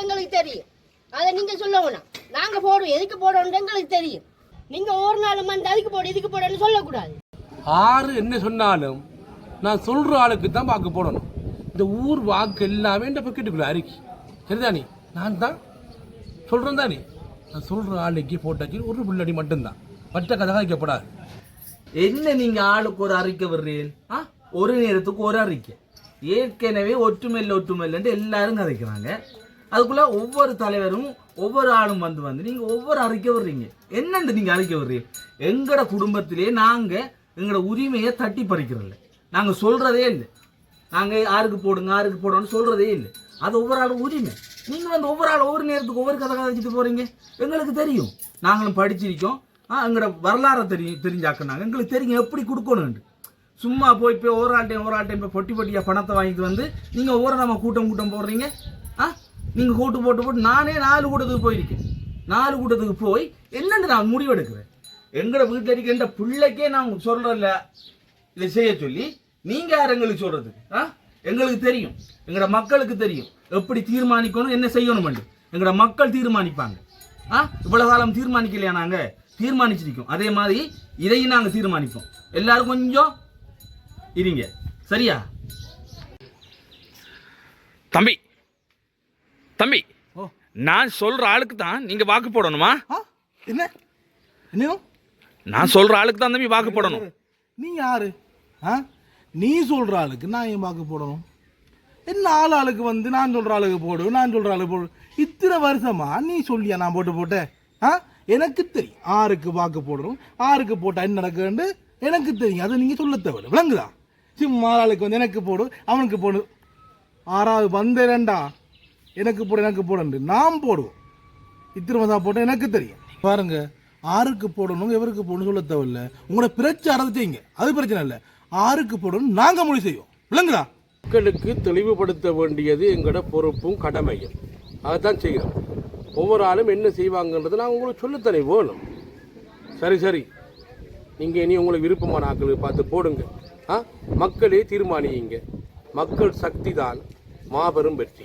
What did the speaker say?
எங்களுக்கு தெரியும். அதை நீங்க சொல்ல வேணாம். நாங்க போடுவோம். எதுக்கு போடணும் எங்களுக்கு தெரியும். நீங்க ஒரு நாள் வந்து அதுக்கு போடு இதுக்கு போடணும்னு சொல்லக்கூடாது. ஆறு என்ன சொன்னாலும் நான் சொல்ற ஆளுக்கு தான் வாக்கு போடணும். இந்த ஊர் வாக்கு எல்லாமே இந்த பக்கெட்டுக்குள்ள அறிக்கை சரிதானே? நான் தான் சொல்றேன் தானே? நான் சொல்ற ஆளுக்கு போட்டாச்சு ஒரு புள்ளடி மட்டும்தான். மற்ற கதை வைக்கப்படாது. என்ன நீங்க ஆளுக்கு ஒரு அறிக்கை விடுறீங்க ஆ? ஒரு நேரத்துக்கு ஒரு அறிக்கை. ஏற்கனவே ஒற்றுமையில் ஒற்றுமையில் எல்லாரும் கதைக்கிறாங்க. அதுக்குள்ளே ஒவ்வொரு தலைவரும் ஒவ்வொரு ஆளும் வந்து வந்து நீங்கள் ஒவ்வொரு அறிக்கை விடுறீங்க என்னண்டு நீங்கள் அறிக்கை வர்றீங்க? எங்களோட குடும்பத்திலே நாங்கள் எங்களோட உரிமையை தட்டி பறிக்கிறோம்ல நாங்கள் சொல்கிறதே இல்லை. நாங்கள் யாருக்கு போடுங்க யாருக்கு போடணும்னு சொல்கிறதே இல்லை. அது ஒவ்வொரு ஆளும் உரிமை. நீங்கள் வந்து ஒவ்வொரு ஆள் ஒவ்வொரு நேரத்துக்கு ஒவ்வொரு கதை கதைச்சிட்டு போகிறீங்க எங்களுக்கு தெரியும். நாங்களும் படிச்சிருக்கோம். ஆ எங்களோட வரலாறை தெரியும் தெரிஞ்சாக்குனாங்க. எங்களுக்கு தெரியும் எப்படி கொடுக்கணும்னு. சும்மா போய் போய் ஒரு ஆள்டையும் ஒரு ஆள்டையும் போய் பொட்டி பொட்டியாக பணத்தை வாங்கிட்டு வந்து நீங்கள் ஒவ்வொரு நம்ம கூட்டம் கூட்டம் போடுறீங்க. ஆ? நீங்கள் கூட்டு போட்டு போட்டு நானே நாலு கூட்டத்துக்கு போயிருக்கேன். நாலு கூட்டத்துக்கு போய் என்னன்னு நான் முடிவெடுக்கிறேன். எங்களோட வீட்டில் இருக்க எந்த பிள்ளைக்கே நான் சொல்கிறேன்ல இதை செய்ய சொல்லி நீங்கள் யார் எங்களுக்கு சொல்கிறதுக்கு ஆ? எங்களுக்கு தெரியும். எங்களோட மக்களுக்கு தெரியும். எப்படி தீர்மானிக்கணும் என்ன செய்யணும் எங்களோட மக்கள் தீர்மானிப்பாங்க. ஆ? இவ்வளோ காலம் தீர்மானிக்கலையா நாங்கள் தீர்மானிச்சிருக்கோம். அதே மாதிரி இதையும் நாங்கள் தீர்மானிப்போம். எல்லாரும் கொஞ்சம் இருங்க. சரியா? தம்பி தம்பி. நான் சொல்ற ஆளுக்கு தான் நீங்க வாக்கு போடணுமா? என்ன? என்னையும் நான் சொல்ற ஆளுக்கு தான் தம்பி வாக்கு போடணும். நீ யாரு? ஆ? நீ சொல்ற ஆளுக்கு நான் ஏன் வாக்கு போடணும்? என்ன ஆள் ஆளுக்கு வந்து நான் சொல்ற ஆளுக்கு போடு நான் சொல்ற ஆளுக்கு போடு? இத்தனை வருஷமா நீ சொல்லியா நான் போட்டு போட்டேன் ஆ? எனக்கு தெரியும். ஆருக்கு வாக்கு போடணும் ஆருக்கு போட்டா என்ன நடக்குன்னு எனக்கு தெரியும். அதை நீங்க சொல்ல தேவையில்ல விளங்குதா? சும்மா ஆள் ஆளுக்கு வந்து எனக்கு போடு அவனுக்கு போடு. ஆறாவது வந்தேன்டா எனக்கு போடு எனக்கு போடன்று நாம் போடுவோம். இத்தனை வருஷம் போட்டால் எனக்கு தெரியும். பாருங்க ஆருக்கு போடணும் எவருக்கு போடணும் சொல்ல தேவையில்ல. உங்களோட பிரச்சாரத்தை செய்யுங்க. அது பிரச்சனை இல்லை. ஆருக்கு போடணும் நாங்கள் முடிவு செய்வோம். விளங்குதா? மக்களுக்கு தெளிவுபடுத்த வேண்டியது எங்களோட பொறுப்பும் கடமையும். அதைத்தான் செய்கிறோம். ஒவ்வொரு ஆளும் என்ன செய்வாங்கன்றது நான் உங்களுக்கு சொல்லத்தனே வேணும். சரி சரி. நீங்கள் இனி உங்களுக்கு விருப்பமான ஆட்களை பார்த்து போடுங்க. ஆ? மக்களே தீர்மானியுங்க. மக்கள் சக்தி தான் மாபெரும் வெற்றி.